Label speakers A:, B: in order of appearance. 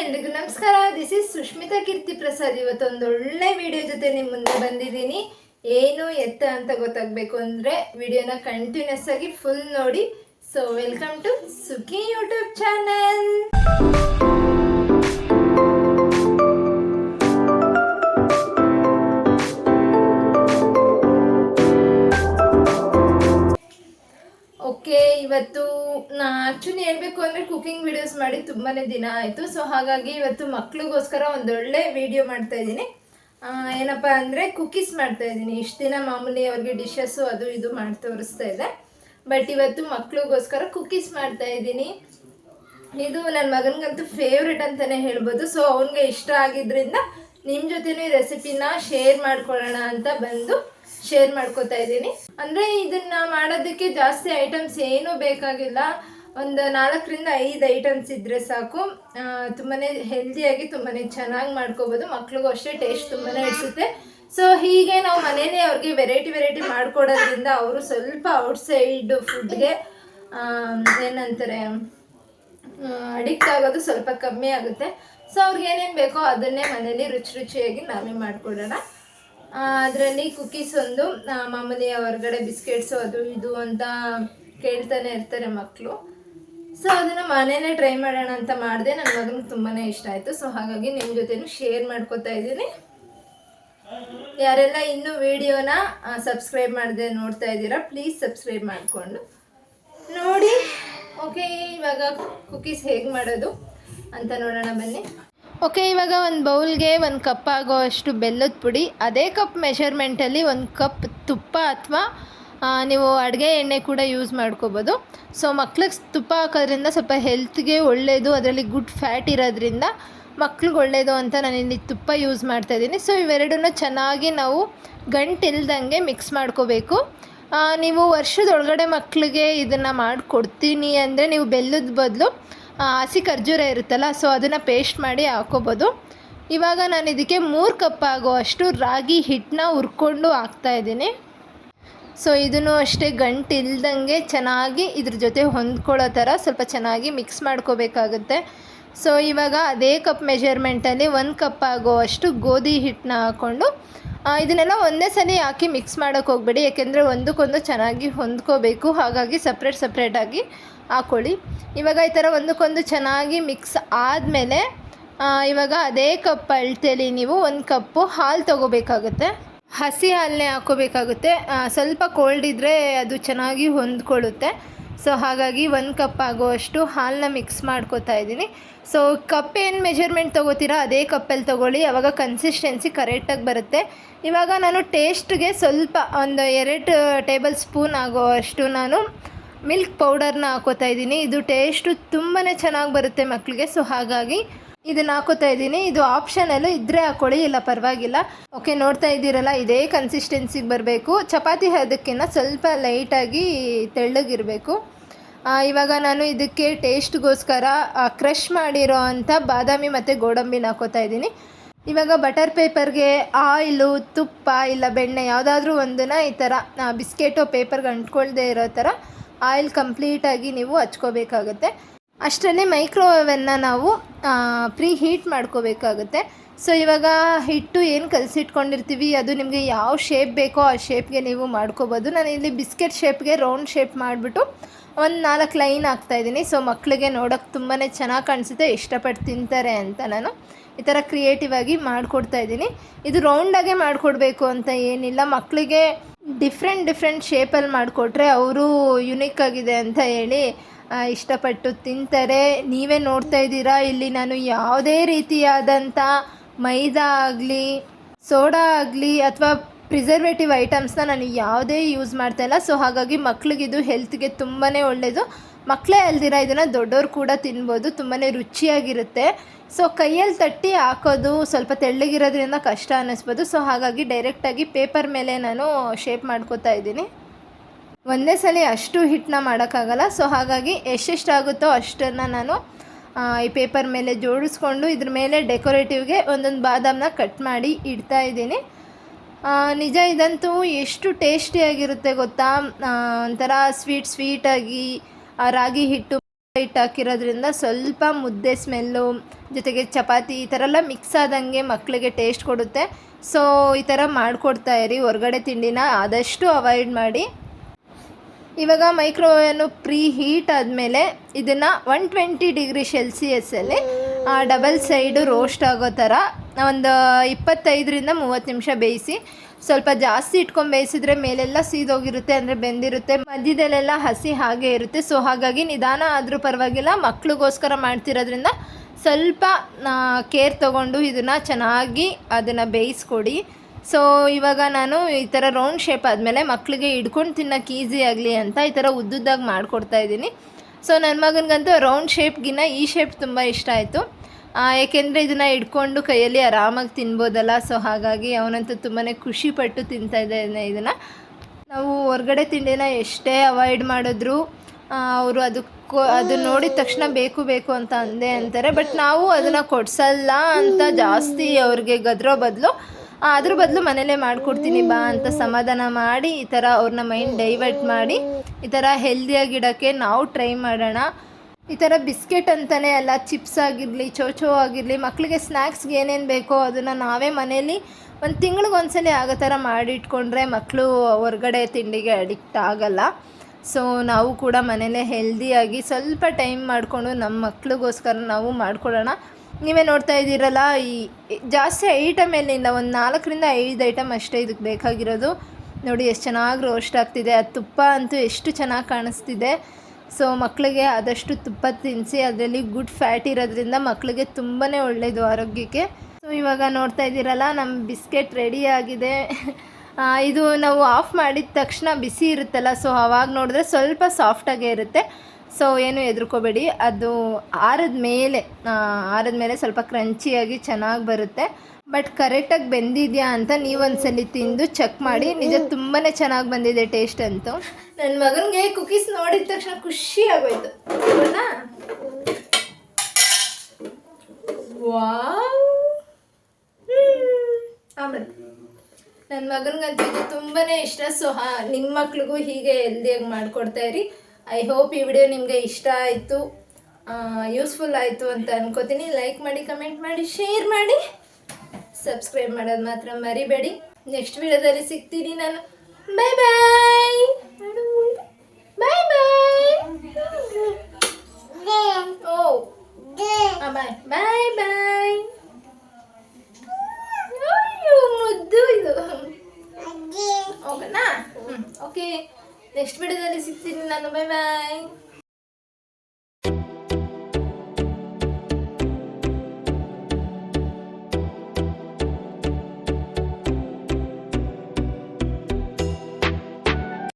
A: ಎಲ್ರಿಗೂ ನಮಸ್ಕಾರ. This is Sushmita Keerthi Prasad. ಇವತ್ತೊಂದು ಒಳ್ಳೆ ವಿಡಿಯೋ ಜೊತೆ ನಿಮ್ಮ ಮುಂದೆ ಬಂದಿದ್ದೀನಿ. ಏನು ಎತ್ತ ಅಂತ ಗೊತ್ತಾಗಬೇಕು ಅಂದರೆ ವಿಡಿಯೋನ ಕಂಟಿನ್ಯೂಸ್ ಆಗಿ ಫುಲ್ ನೋಡಿ. So welcome to Sukhi YouTube channel okay ಇವತ್ತು ನಾ ಆ್ಯಕ್ಚುಲಿ ಹೇಳ್ಬೇಕು ಅಂದರೆ ಕುಕಿಂಗ್ ವಿಡಿಯೋಸ್ ಮಾಡಿ ತುಂಬಾ ದಿನ ಆಯಿತು. ಸೊ ಹಾಗಾಗಿ ಇವತ್ತು ಮಕ್ಳಿಗೋಸ್ಕರ ಒಂದೊಳ್ಳೆ ವಿಡಿಯೋ ಮಾಡ್ತಾ ಇದ್ದೀನಿ. ಏನಪ್ಪ ಅಂದರೆ ಕುಕೀಸ್ ಮಾಡ್ತಾ ಇದ್ದೀನಿ. ಇಷ್ಟು ದಿನ ಮಾಮೂಲಿ ಅವ್ರಿಗೆ ಡಿಶಸ್ಸು ಅದು ಇದು ಮಾಡಿ ತೋರಿಸ್ತಾ ಇದೆ. ಬಟ್ ಇವತ್ತು ಮಕ್ಳಿಗೋಸ್ಕರ ಕುಕೀಸ್ ಮಾಡ್ತಾ ಇದ್ದೀನಿ. ಇದು ನನ್ನ ಮಗನಿಗಂತೂ ಫೇವ್ರೆಟ್ ಅಂತಲೇ ಹೇಳ್ಬೋದು. ಸೊ ಅವನಿಗೆ ಇಷ್ಟ ಆಗಿದ್ದರಿಂದ ನಿಮ್ಮ ಜೊತೆನೂ ಈ ರೆಸಿಪಿನ ಶೇರ್ ಮಾಡ್ಕೊಳ್ಳೋಣ ಅಂತ ಬಂದು ಶೇರ್ ಮಾಡ್ಕೋತಾ ಇದ್ದೀನಿ. ಅಂದರೆ ಇದನ್ನು ಮಾಡೋದಕ್ಕೆ ಜಾಸ್ತಿ ಐಟಮ್ಸ್ ಏನೂ ಬೇಕಾಗಿಲ್ಲ. ಒಂದು ನಾಲ್ಕರಿಂದ ಐದು ಐಟಮ್ಸ್ ಇದ್ದರೆ ಸಾಕು. ತುಂಬಾ ಹೆಲ್ದಿಯಾಗಿ ತುಂಬಾ ಚೆನ್ನಾಗಿ ಮಾಡ್ಕೋಬೋದು. ಮಕ್ಳಿಗೂ ಅಷ್ಟೇ ಟೇಸ್ಟ್ ತುಂಬಾ ಇಡಿಸುತ್ತೆ. ಸೊ ಹೀಗೆ ನಾವು ಮನೇಲಿ ಅವ್ರಿಗೆ ವೆರೈಟಿ ವೆರೈಟಿ ಮಾಡಿಕೊಡೋದ್ರಿಂದ ಅವರು ಸ್ವಲ್ಪ ಔಟ್ಸೈಡ್ ಫುಡ್ಗೆ ಏನಂತಾರೆ ಅಡಿಕ್ಟ್ ಆಗೋದು ಸ್ವಲ್ಪ ಕಮ್ಮಿ ಆಗುತ್ತೆ. ಸೊ ಅವ್ರಿಗೆ ಏನೇನು ಬೇಕೋ ಅದನ್ನೇ ಮನೇಲಿ ರುಚಿ ರುಚಿಯಾಗಿ ನಾವೇ ಮಾಡಿಕೊಡೋಣ. ಅದರಲ್ಲಿ ಕುಕ್ಕೀಸ್ ಒಂದು ಮಾಮೂಲಿ ಹೊರಗಡೆ ಬಿಸ್ಕೆಟ್ಸು ಅದು ಇದು ಅಂತ ಕೇಳ್ತಾನೆ ಇರ್ತಾರೆ ಮಕ್ಕಳು ಸೊ ಅದನ್ನು ಮನೇಲೆ ಟ್ರೈ ಮಾಡೋಣ ಅಂತ ಮಾಡಿದೆ. ನನ್ನ ಮಗನಿಗೆ ತುಂಬಾ ಇಷ್ಟ ಆಯಿತು. ಸೊ ಹಾಗಾಗಿ ನಿಮ್ಮ ಜೊತೆನೂ ಶೇರ್ ಮಾಡ್ಕೋತಾ ಇದ್ದೀನಿ. ಯಾರೆಲ್ಲ ಇನ್ನೂ ವಿಡಿಯೋನ ಸಬ್ಸ್ಕ್ರೈಬ್ ಮಾಡದೆ ನೋಡ್ತಾ ಇದ್ದೀರಾ ಪ್ಲೀಸ್ ಸಬ್ಸ್ಕ್ರೈಬ್ ಮಾಡಿಕೊಂಡು. ನೋಡಿ. ಓಕೆ ಇವಾಗ ಕುಕೀಸ್ ಹೇಗೆ ಮಾಡೋದು ಅಂತ ನೋಡೋಣ ಬನ್ನಿ. ಓಕೆ ಇವಾಗ ಒಂದು ಬೌಲ್ಗೆ ಒಂದು ಕಪ್ ಆಗೋ ಅಷ್ಟು ಬೆಲ್ಲದ ಪುಡಿ, ಅದೇ ಕಪ್ ಮೆಷರ್ಮೆಂಟಲ್ಲಿ ಒಂದು ಕಪ್ ತುಪ್ಪ ಅಥವಾ ನೀವು ಅಡುಗೆ ಎಣ್ಣೆ ಕೂಡ ಯೂಸ್ ಮಾಡ್ಕೋಬೋದು. ಸೊ ಮಕ್ಳಿಗೆ ತುಪ್ಪ ಹಾಕೋದ್ರಿಂದ ಸ್ವಲ್ಪ ಹೆಲ್ತ್ಗೆ ಒಳ್ಳೆಯದು ಅದರಲ್ಲಿ ಗುಡ್ ಫ್ಯಾಟ್ ಇರೋದ್ರಿಂದ ಮಕ್ಳಿಗೆ ಒಳ್ಳೆಯದು ಅಂತ ನಾನು ಇಲ್ಲಿ ತುಪ್ಪ ಯೂಸ್ ಮಾಡ್ತಾ ಇದ್ದೀನಿ. ಸೊ ಇವೆರಡನ್ನೂ ಚೆನ್ನಾಗಿ ನಾವು ಗಂಟಿಲ್ದಂಗೆ ಮಿಕ್ಸ್ ಮಾಡ್ಕೋಬೇಕು. ನೀವು ವರ್ಷದೊಳಗಡೆ ಮಕ್ಕಳಿಗೆ ಇದನ್ನು ಮಾಡಿಕೊಡ್ತೀನಿ ಅಂದರೆ ನೀವು ಬೆಲ್ಲದ ಬದಲು ಹಸಿ ಖರ್ಜೂರ ಇರುತ್ತಲ್ಲ ಸೊ ಅದನ್ನು ಪೇಸ್ಟ್ ಮಾಡಿ ಹಾಕೋಬೋದು. ಇವಾಗ ನಾನು ಇದಕ್ಕೆ ಮೂರು ಕಪ್ ಆಗೋ ಅಷ್ಟು ರಾಗಿ ಹಿಟ್ಟನ್ನ ಹುರ್ಕೊಂಡು ಹಾಕ್ತಾ ಇದ್ದೀನಿ. ಸೊ ಇದನ್ನು ಅಷ್ಟೇ ಗಂಟು ಇಲ್ದಂಗೆ ಚೆನ್ನಾಗಿ ಇದ್ರ ಜೊತೆ ಹೊಂದ್ಕೊಳ್ಳೋ ಥರ ಸ್ವಲ್ಪ ಚೆನ್ನಾಗಿ ಮಿಕ್ಸ್ ಮಾಡ್ಕೋಬೇಕಾಗುತ್ತೆ. ಸೊ ಇವಾಗ ಅದೇ ಕಪ್ ಮೆಜರ್ಮೆಂಟಲ್ಲಿ ಒಂದು ಕಪ್ ಆಗೋ ಅಷ್ಟು ಗೋಧಿ ಹಿಟ್ಟನ್ನ ಹಾಕ್ಕೊಂಡು ಇದನ್ನೆಲ್ಲ ಒಂದೇ ಸಲ ಹಾಕಿ ಮಿಕ್ಸ್ ಮಾಡೋಕ್ಕೆ ಹೋಗಬೇಡಿ. ಯಾಕೆಂದರೆ ಒಂದಕ್ಕೊಂದು ಚೆನ್ನಾಗಿ ಹೊಂದ್ಕೋಬೇಕು. ಹಾಗಾಗಿ ಸಪ್ರೇಟ್ ಸಪ್ರೇಟಾಗಿ ಹಾಕ್ಕೊಳ್ಳಿ ಇವಾಗ ಈ ಥರ ಒಂದಕ್ಕೊಂದು ಚೆನ್ನಾಗಿ ಮಿಕ್ಸ್ ಆದಮೇಲೆ ಇವಾಗ ಅದೇ ಕಪ್ ಅಳ್ತೇಲಿ ನೀವು ಒಂದು ಕಪ್ಪು ಹಾಲು ತೊಗೋಬೇಕಾಗುತ್ತೆ. ಹಸಿ ಹಾಲನ್ನೇ ಹಾಕೋಬೇಕಾಗುತ್ತೆ. ಸ್ವಲ್ಪ ಕೋಲ್ಡ್ ಇದ್ದರೆ ಅದು ಚೆನ್ನಾಗಿ ಹೊಂದ್ಕೊಳ್ಳುತ್ತೆ. ಸೊ ಹಾಗಾಗಿ ಒಂದು ಕಪ್ ಆಗುವಷ್ಟು ಹಾಲನ್ನ ಮಿಕ್ಸ್ ಮಾಡ್ಕೋತಾ ಇದ್ದೀನಿ. ಸೊ ಕಪ್ ಏನು ಮೆಜರ್ಮೆಂಟ್ ತೊಗೋತೀರಾ? ಅದೇ ಕಪ್ಪಲ್ಲಿ ತೊಗೊಳ್ಳಿ. ಆವಾಗ ಕನ್ಸಿಸ್ಟೆನ್ಸಿ ಕರೆಕ್ಟಾಗಿ ಬರುತ್ತೆ. ಇವಾಗ ನಾನು ಟೇಸ್ಟ್ಗೆ ಸ್ವಲ್ಪ ಒಂದು ಎರಡು ಟೇಬಲ್ ಸ್ಪೂನ್ ಆಗುವಷ್ಟು ನಾನು ಮಿಲ್ಕ್ ಪೌಡರ್ನ ಹಾಕೋತಾ ಇದ್ದೀನಿ. ಇದು ಟೇಸ್ಟು ತುಂಬಾ ಚೆನ್ನಾಗಿ ಬರುತ್ತೆ ಮಕ್ಕಳಿಗೆ ಸೊ ಹಾಗಾಗಿ ಇದನ್ನ ಹಾಕೋತಾ ಇದ್ದೀನಿ. ಇದು ಆಪ್ಷನಲ್ಲೂ ಇದ್ದರೆ ಹಾಕೊಳ್ಳಿ, ಇಲ್ಲ ಪರವಾಗಿಲ್ಲ. ಓಕೆ ನೋಡ್ತಾ ಇದ್ದೀರಲ್ಲ, ಇದೇ ಕನ್ಸಿಸ್ಟೆನ್ಸಿಗೆ ಬರಬೇಕು. ಚಪಾತಿ ಅದಕ್ಕಿಂತ ಸ್ವಲ್ಪ ಲೈಟಾಗಿ ತೆಳ್ಳಗಿರಬೇಕು. ಇವಾಗ ನಾನು ಇದಕ್ಕೆ ಟೇಸ್ಟ್ಗೋಸ್ಕರ ಕ್ರಷ್ ಮಾಡಿರೋ ಅಂಥ ಬಾದಾಮಿ ಮತ್ತು ಗೋಡಂಬಿನ ಹಾಕೋತಾ ಇದ್ದೀನಿ. ಇವಾಗ ಬಟರ್ ಪೇಪರ್ಗೆ ಆಯಿಲು ತುಪ್ಪ, ಇಲ್ಲ ಬೆಣ್ಣೆ, ಯಾವುದಾದ್ರೂ ಒಂದನ್ನ ಈ ಥರ ಬಿಸ್ಕೆಟು ಪೇಪರ್ಗೆ ಅಂಟ್ಕೊಳ್ದೇ ಇರೋ ಥರ ಆಯಿಲ್ ಕಂಪ್ಲೀಟಾಗಿ ನೀವು ಹಚ್ಕೋಬೇಕಾಗುತ್ತೆ. ಅಷ್ಟರಲ್ಲಿ ಮೈಕ್ರೋವೇವನ್ನು ನಾವು ಪ್ರೀ ಹೀಟ್ ಮಾಡ್ಕೋಬೇಕಾಗುತ್ತೆ. ಸೊ, ಇವಾಗ ಹಿಟ್ಟು ಏನು ಕಲಸಿಟ್ಕೊಂಡಿರ್ತೀವಿ, ಅದು ನಿಮಗೆ ಯಾವ ಶೇಪ್ ಬೇಕೋ ಆ ಶೇಪ್ಗೆ ನೀವು ಮಾಡ್ಕೋಬೋದು. ನಾನು ಇಲ್ಲಿ ಬಿಸ್ಕೆಟ್ ಶೇಪ್ಗೆ ರೌಂಡ್ ಶೇಪ್ ಮಾಡಿಬಿಟ್ಟು ಒಂದು ನಾಲ್ಕು ಲೈನ್ ಹಾಕ್ತಾಯಿದ್ದೀನಿ ಸೊ ಮಕ್ಕಳಿಗೆ ನೋಡೋಕ್ಕೆ ತುಂಬಾ ಚೆನ್ನಾಗಿ ಕಾಣಿಸುತ್ತೆ ಇಷ್ಟಪಟ್ಟು ತಿಂತಾರೆ ಅಂತ ನಾನು ಈ ಥರ ಕ್ರಿಯೇಟಿವ್ ಆಗಿ ಮಾಡಿಕೊಡ್ತಾ ಇದ್ದೀನಿ. ಇದು ರೌಂಡಾಗೆ ಮಾಡಿಕೊಡ್ಬೇಕು ಅಂತ ಏನಿಲ್ಲ. ಮಕ್ಕಳಿಗೆ ಡಿಫ್ರೆಂಟ್ ಡಿಫ್ರೆಂಟ್ ಶೇಪಲ್ಲಿ ಮಾಡಿಕೊಟ್ರೆ ಅವರು ಯುನಿಕ್ ಆಗಿದೆ ಅಂತ ಹೇಳಿ ಇಷ್ಟಪಟ್ಟು ತಿಂತಾರೆ. ನೀವೇ ನೋಡ್ತಾ ಇದ್ದೀರಾ? ಇಲ್ಲಿ ನಾನು ಯಾವುದೇ ರೀತಿಯಾದಂಥ ಮೈದಾ ಆಗಲಿ, ಸೋಡಾ ಆಗಲಿ ಅಥವಾ ಪ್ರಿಸರ್ವೇಟಿವ್ ಐಟಮ್ಸ್ನ ನಾನು ಯಾವುದೇ ಯೂಸ್ ಮಾಡ್ತಾ ಇಲ್ಲ. ಸೊ, ಹಾಗಾಗಿ ಮಕ್ಳಿಗಿದು ಹೆಲ್ತ್ಗೆ ತುಂಬಾ ಒಳ್ಳೆಯದು ಮಕ್ಕಳೇ ಅಲ್ದಿರ ಇದನ್ನು ದೊಡ್ಡವ್ರು ಕೂಡ ತಿನ್ಬೋದು. ತುಂಬಾ ರುಚಿಯಾಗಿರುತ್ತೆ. ಸೊ, ಕೈಯಲ್ಲಿ ತಟ್ಟಿ ಹಾಕೋದು ಸ್ವಲ್ಪ ತೆಳ್ಳಗಿರೋದ್ರಿಂದ ಕಷ್ಟ ಅನ್ನಿಸ್ಬೋದು. ಸೊ, ಹಾಗಾಗಿ ಡೈರೆಕ್ಟಾಗಿ ಪೇಪರ್ ಮೇಲೆ ನಾನು ಶೇಪ್ ಮಾಡ್ಕೋತಾ ಇದ್ದೀನಿ. ಒಂದೇ ಸಲ ಅಷ್ಟು ಹಿಟ್ಟನ್ನ ಮಾಡೋಕ್ಕಾಗಲ್ಲ. ಸೊ ಹಾಗಾಗಿ ಎಷ್ಟೆಷ್ಟಾಗುತ್ತೋ ಅಷ್ಟನ್ನು ನಾನು ಈ ಪೇಪರ್ ಮೇಲೆ ಜೋಡಿಸ್ಕೊಂಡು ಇದ್ರ ಮೇಲೆ ಡೆಕೋರೇಟಿವ್ಗೆ ಒಂದೊಂದು ಬಾದಾಮನ್ನ ಕಟ್ ಮಾಡಿ ಇಡ್ತಾ ಇದ್ದೀನಿ. ನಿಜ ಇದಂತೂ ಎಷ್ಟು ಟೇಸ್ಟಿಯಾಗಿರುತ್ತೆ ಗೊತ್ತಾ? ಒಂಥರ ಸ್ವೀಟ್ ಸ್ವೀಟಾಗಿ ರಾಗಿ ಹಿಟ್ಟು ಹಿಟ್ಟು ಹಾಕಿರೋದ್ರಿಂದ ಸ್ವಲ್ಪ ಮುದ್ದೆ ಸ್ಮೆಲ್ಲು ಜೊತೆಗೆ ಚಪಾತಿ ಈ ಥರ ಎಲ್ಲ ಮಿಕ್ಸ್ ಆದಂಗೆ ಮಕ್ಕಳಿಗೆ ಟೇಸ್ಟ್ ಕೊಡುತ್ತೆ. ಸೊ ಈ ಥರ ಮಾಡಿಕೊಡ್ತಾ ಇರಿ. ಹೊರಗಡೆ ತಿಂಡಿನ ಆದಷ್ಟು ಅವಾಯ್ಡ್ ಮಾಡಿ. ಇವಾಗ ಮೈಕ್ರೋವೇವನ್ನು ಪ್ರೀ ಹೀಟ್ ಆದಮೇಲೆ ಇದನ್ನು ಒನ್ ಟ್ವೆಂಟಿ ಡಿಗ್ರಿ ಸೆಲ್ಸಿಯಸ್ಸಲ್ಲಿ ಡಬಲ್ ಸೈಡು ರೋಸ್ಟ್ ಆಗೋ ಥರ ಒಂದು ಇಪ್ಪತ್ತೈದರಿಂದ ಮೂವತ್ತು ನಿಮಿಷ ಬೇಯಿಸಿ, ಸ್ವಲ್ಪ ಜಾಸ್ತಿ ಇಟ್ಕೊಂಡು ಬೇಯಿಸಿದ್ರೆ ಮೇಲೆಲ್ಲ ಸೀದೋಗಿರುತ್ತೆ, ಅಂದರೆ ಬೆಂದಿರುತ್ತೆ, ಮಧ್ಯದಲ್ಲೆಲ್ಲ ಹಸಿ ಹಾಗೆ ಇರುತ್ತೆ. ಸೊ ಹಾಗಾಗಿ ನಿಧಾನ ಆದರೂ ಪರವಾಗಿಲ್ಲ, ಮಕ್ಳಿಗೋಸ್ಕರ ಮಾಡ್ತಿರೋದ್ರಿಂದ ಸ್ವಲ್ಪ ಕೇರ್ ತಗೊಂಡು ಇದನ್ನು ಚೆನ್ನಾಗಿ ಅದನ್ನು ಬೇಯಿಸ್ಕೊಡಿ. ಸೊ ಇವಾಗ ನಾನು ಈ ಥರ ರೌಂಡ್ ಶೇಪ್ ಆದಮೇಲೆ ಮಕ್ಕಳಿಗೆ ಹಿಡ್ಕೊಂಡು ತಿನ್ನೋಕೆ ಈಸಿ ಆಗಲಿ ಅಂತ ಈ ಥರ ಉದ್ದುದ್ದಾಗಿ ಮಾಡಿಕೊಡ್ತಾ ಇದ್ದೀನಿ. ಸೊ ನನ್ನ ಮಗನಿಗಂತೂ ರೌಂಡ್ ಶೇಪ್ಗಿನ್ನ ಈ ಶೇಪ್ ತುಂಬ ಇಷ್ಟ ಆಯಿತು. ಏಕೆಂದರೆ ಇದನ್ನು ಹಿಡ್ಕೊಂಡು ಕೈಯಲ್ಲಿ ಆರಾಮಾಗಿ ತಿನ್ಬೋದಲ್ಲ. ಸೊ ಹಾಗಾಗಿ ಅವನಂತೂ ತುಂಬಾ ಖುಷಿಪಟ್ಟು ತಿಂತಾ ಇದ್ದಾನೆ ಇದನ್ನು. ನಾವು ಹೊರಗಡೆ ತಿಂಡಿನ ಎಷ್ಟೇ ಅವಾಯ್ಡ್ ಮಾಡಿದ್ರು ಅವರು ಅದಕ್ಕೂ ಅದನ್ನ ನೋಡಿದ ತಕ್ಷಣ ಬೇಕು ಬೇಕು ಅಂತ ಅಂದೇ ಅಂತಾರೆ. ಬಟ್ ನಾವು ಅದನ್ನು ಕೊಡಿಸಲ್ಲ ಅಂತ ಜಾಸ್ತಿ ಅವ್ರಿಗೆ ಗದ್ರೋ ಬದಲು ಅದ್ರ ಬದಲು ಮನೇಲೇ ಮಾಡಿಕೊಡ್ತೀನಿ ಬಾ ಅಂತ ಸಮಾಧಾನ ಮಾಡಿ, ಈ ಥರ ಅವ್ರನ್ನ ಮೈಂಡ್ ಡೈವರ್ಟ್ ಮಾಡಿ, ಈ ಥರ ಹೆಲ್ದಿಯಾಗಿಡೋಕ್ಕೆ ನಾವು ಟ್ರೈ ಮಾಡೋಣ. ಈ ಥರ ಬಿಸ್ಕೆಟ್ ಅಂತಲೇ ಅಲ್ಲ ಚಿಪ್ಸ್ ಆಗಿರಲಿ ಚೋಚೋ ಆಗಿರಲಿ ಮಕ್ಕಳಿಗೆ ಸ್ನ್ಯಾಕ್ಸ್ಗೆ ಏನೇನು ಬೇಕೋ ಅದನ್ನು ನಾವೇ ಮನೇಲಿ ಒಂದು ತಿಂಗ್ಳಿಗೆ ಒಂದ್ಸಲ ಆಗೋ ಥರ ಮಾಡಿಟ್ಕೊಂಡ್ರೆ ಮಕ್ಕಳು ಹೊರಗಡೆ ತಿಂಡಿಗೆ ಅಡಿಕ್ಟ್ ಆಗಲ್ಲ. ಸೊ ನಾವು ಕೂಡ ಮನೇಲೇ ಹೆಲ್ದಿಯಾಗಿ ಸ್ವಲ್ಪ ಟೈಮ್ ಮಾಡಿಕೊಂಡು ನಮ್ಮ ಮಕ್ಳಿಗೋಸ್ಕರ ನಾವು ಮಾಡ್ಕೊಳ್ಳೋಣ. ನೀವೇ ನೋಡ್ತಾ ಇದ್ದೀರಲ್ಲ, ಈ ಜಾಸ್ತಿ ಐಟಮ್ ಏನಿಲ್ಲ ಒಂದು ನಾಲ್ಕರಿಂದ ಐದು ಐಟಮ್ ಅಷ್ಟೇ ಇದಕ್ಕೆ ಬೇಕಾಗಿರೋದು. ನೋಡಿ, ಎಷ್ಟು ಚೆನ್ನಾಗಿ ರೋಸ್ಟ್ ಆಗ್ತಿದೆ. ಅದು ತುಪ್ಪ ಅಂತೂ ಎಷ್ಟು ಚೆನ್ನಾಗಿ ಕಾಣಿಸ್ತಿದೆ. ಸೊ ಮಕ್ಕಳಿಗೆ ಆದಷ್ಟು ತುಪ್ಪ ತಿನ್ನಿಸಿ ಅದರಲ್ಲಿ ಗುಡ್ ಫ್ಯಾಟ್ ಇರೋದ್ರಿಂದ ಮಕ್ಕಳಿಗೆ ತುಂಬಾ ಒಳ್ಳೆಯದು ಆರೋಗ್ಯಕ್ಕೆ. ಸೊ ಇವಾಗ ನೋಡ್ತಾ ಇದ್ದೀರಲ್ಲ ನಮ್ಮ ಬಿಸ್ಕೆಟ್ ರೆಡಿ ಆಗಿದೆ. ಇದು ನಾವು ಆಫ್ ಮಾಡಿದ ತಕ್ಷಣ ಬಿಸಿ ಇರುತ್ತಲ್ಲ ಸೊ ಅವಾಗ ನೋಡಿದ್ರೆ ಸ್ವಲ್ಪ ಸಾಫ್ಟಾಗೇ ಇರುತ್ತೆ. ಸೊ ಏನು ಎದುರ್ಕೋಬೇಡಿ. ಅದು ಆರದ ಮೇಲೆ ಆರದ ಮೇಲೆ ಸ್ವಲ್ಪ ಕ್ರಂಚಿಯಾಗಿ ಚೆನ್ನಾಗಿ ಬರುತ್ತೆ. ಬಟ್ ಕರೆಕ್ಟಾಗಿ ಬೆಂದಿದೆಯಾ ಅಂತ ನೀವೊಂದ್ಸಲಿ ತಿಂದು ಚೆಕ್ ಮಾಡಿ. ನಿಜ ತುಂಬಾ ಚೆನ್ನಾಗಿ ಬಂದಿದೆ ಟೇಸ್ಟ್ ಅಂತೂ. ನನ್ನ ಮಗನಿಗೆ ಕುಕೀಸ್ ನೋಡಿದ ತಕ್ಷಣ ಖುಷಿ ಆಗೋಯ್ತು. ಆಮೇಲೆ ನನ್ನ ಮಗನಿಗಂತೂ ತುಂಬಾ ಇಷ್ಟ. ಸೊ ಹಾ ನಿಮ್ಮ ಮಕ್ಳಿಗೂ ಹೀಗೆ ಹೆಲ್ದಿಯಾಗಿ ಮಾಡ್ಕೊಡ್ತಾ ಇರಿ. ಐ ಹೋಪ್ ಈ ವಿಡಿಯೋ ನಿಮಗೆ ಇಷ್ಟ ಆಯಿತು ಯೂಸ್ಫುಲ್ ಆಯಿತು ಅಂತ ಅನ್ಕೋತೀನಿ. ಲೈಕ್ ಮಾಡಿ ಕಮೆಂಟ್ ಮಾಡಿ ಶೇರ್ ಮಾಡಿ. ಸಬ್ಸ್ಕ್ರೈಬ್ ಮಾಡೋದು ಮಾತ್ರ ಮರಿಬೇಡಿ. ನೆಕ್ಸ್ಟ್ ವಿಡಿಯೋದಲ್ಲಿ ಸಿಗ್ತೀನಿ ನಾನು. ಬಾಯ್ ಬಾಯ್ ಬಾಯ್ ಓ ಬಾಯ್ ಬಾಯ್ ಬಾಯ್ ಅಯ್ಯೋ ಮುದ್ದು ಇದು ಓಕೆನಾ ಹ್ಞೂ ಓಕೆ ನೆಕ್ಸ್ಟ್ ವಿಡಿಯೋದಲ್ಲಿ ಸಿಗ್ತೀನಿ ನಾನು. ಬಾಯ್ ಬಾಯ್